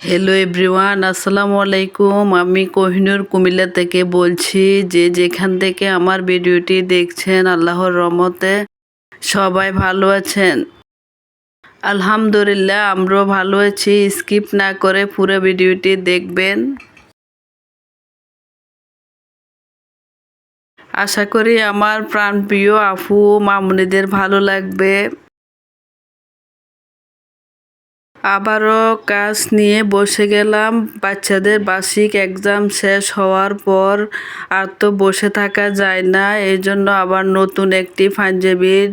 Hello everyone আসসালামু আলাইকুম। আমি কোহিনুর কুমিল্লা থেকে বলছি যে যেখান থেকে আমার ভিডিওটি দেখছেন, আল্লাহর রহমতে সবাই ভালো আছেন। আলহামদুলিল্লাহ, আমরাও ভালো আছি। স্কিপ না করে পুরো ভিডিওটি দেখবেন। আশা করি আমার প্রাণপ্রিয় আফু মামুনিদের ভালো লাগবে। আবারও কাজ নিয়ে বসে গেলাম। বাচ্চাদের বার্ষিক এক্সাম শেষ হওয়ার পর আর তো বসে থাকা যায় না। এই জন্য আবার নতুন একটি পাঞ্জাবির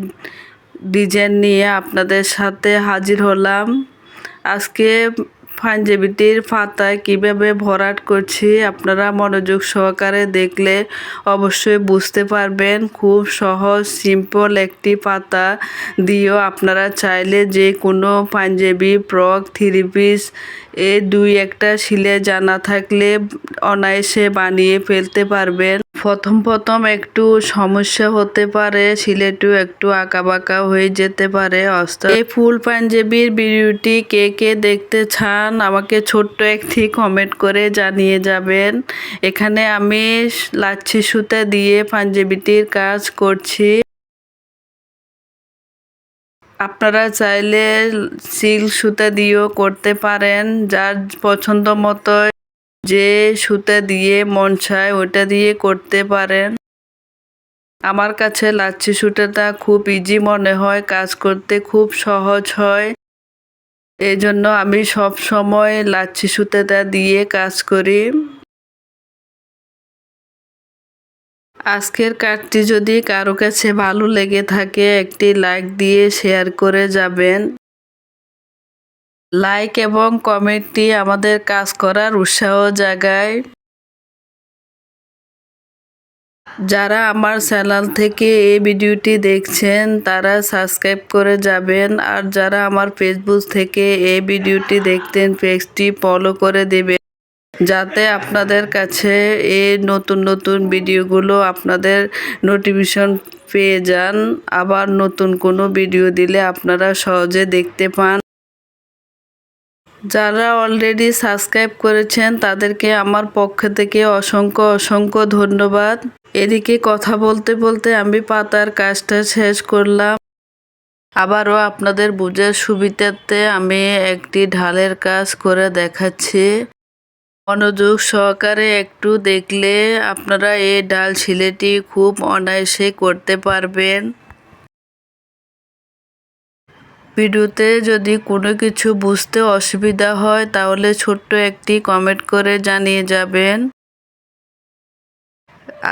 ডিজাইন নিয়ে আপনাদের সাথে হাজির হলাম। আজকে পাঞ্জাবিটির পাতায় কীভাবে ভরাট করছি, আপনারা মনোযোগ সহকারে দেখলে অবশ্যই বুঝতে পারবেন। খুব সহজ সিম্পল একটি পাতা দিয়েও আপনারা চাইলে যে কোনো পাঞ্জাবি ফ্রক থ্রি পিস এ দুই একটা শিলে জানা থাকলে অনায়াসে বানিয়ে ফেলতে পারবেন। প্রথম প্রথম একটু সমস্যা হতে পারে সিলেটু একটু বাঁকা হয়ে যেতে পারে, অস্ত এই ফুল পাঞ্জাবির ভিডিওটি কে কে দেখতে চান, আমাকে ছোট্ট একটি কমেন্ট করে জানিয়ে যাবেন। এখানে আমি লাচ্ছি সুতা দিয়ে পাঞ্জাবিটির কাজ করছি। আপনারা চাইলে সিল্ক সুতা দিয়েও করতে পারেন, যার পছন্দ মতো যে সুতা দিয়ে মন চায় ওটা দিয়ে করতে পারেন। আমার কাছে লাচ্ছি সুতাটা খুব ইজি মনে হয়, কাজ করতে খুব সহজ হয়। এই জন্য আমি সব সময় লাচ্ছি সুতাটা দিয়ে কাজ করি। আজকের কার্ডটি যদি কারও কাছে ভালো লেগে থাকে, একটি লাইক দিয়ে শেয়ার করে যাবেন। লাইক এবং কমেন্টটি আমাদের কাজ করার উৎসাহ জাগায়। যারা আমার চ্যানেল থেকে এই ভিডিওটি দেখছেন, তারা সাবস্ক্রাইব করে যাবেন। আর যারা আমার ফেসবুক থেকে এই ভিডিওটি দেখতেন পেজটি ফলো করে দেবেন। যাতে আপনাদের কাছে এই নতুন নতুন ভিডিওগুলো আপনাদের নোটিফিকেশন পেয়ে যান। আবার নতুন কোনো ভিডিও দিলে আপনারা সহজে দেখতে পান। যারা অলরেডি সাবস্ক্রাইব করেছেন, তাদেরকে আমার পক্ষ থেকে অসংখ্য অসংখ্য ধন্যবাদ। এদিকে কথা বলতে বলতে আমি পাতার কাজটা শেষ করলাম। আবারও আপনাদের বুঝার সুবিধাতে আমি একটি ঢালের কাজ করে দেখাচ্ছি। মনোযোগ সহকারে একটু দেখলে আপনারা এই ডাল ছিলেটি খুব অনায়াসে করতে পারবেন। ভিডিওতে যদি কোনো কিছু বুঝতে অসুবিধা হয়, তাহলে ছোট্ট একটি কমেন্ট করে জানিয়ে যাবেন।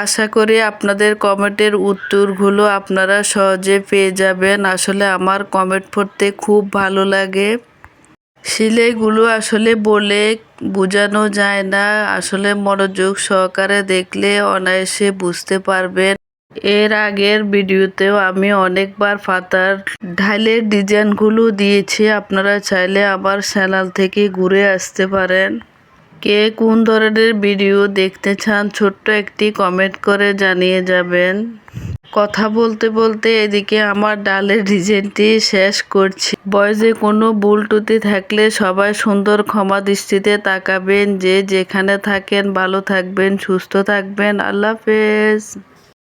আশা করি আপনাদের কমেন্টের উত্তরগুলো আপনারা সহজে পেয়ে যাবেন। আসলে আমার কমেন্ট পড়তে খুব ভালো লাগে। সিলাইগুলো আসলে বলে বোঝানো যায় না। আসলে মনোযোগ সহকারে দেখলে অনায়াসে বুঝতে পারবেন। এর আগের ভিডিওতেও আমি অনেকবার পাতার ঢালের ডিজাইনগুলো দিয়েছি। আপনারা চাইলে আবার চ্যানেল থেকে ঘুরে আসতে পারেন। কে কোন ধরনের ভিডিও দেখতে চান, ছোট্ট একটি কমেন্ট করে জানিয়ে যাবেন। কথা বলতে বলতে এদিকে আমার ডালের ডিজাইনটি শেষ করছি। বয়সে কোনো ভুল টুতি থাকলে সবাই সুন্দর ক্ষমা দৃষ্টিতে তাকাবেন। যে যেখানে থাকেন, ভালো থাকবেন, সুস্থ থাকবেন। আল্লাহ হাফেজ।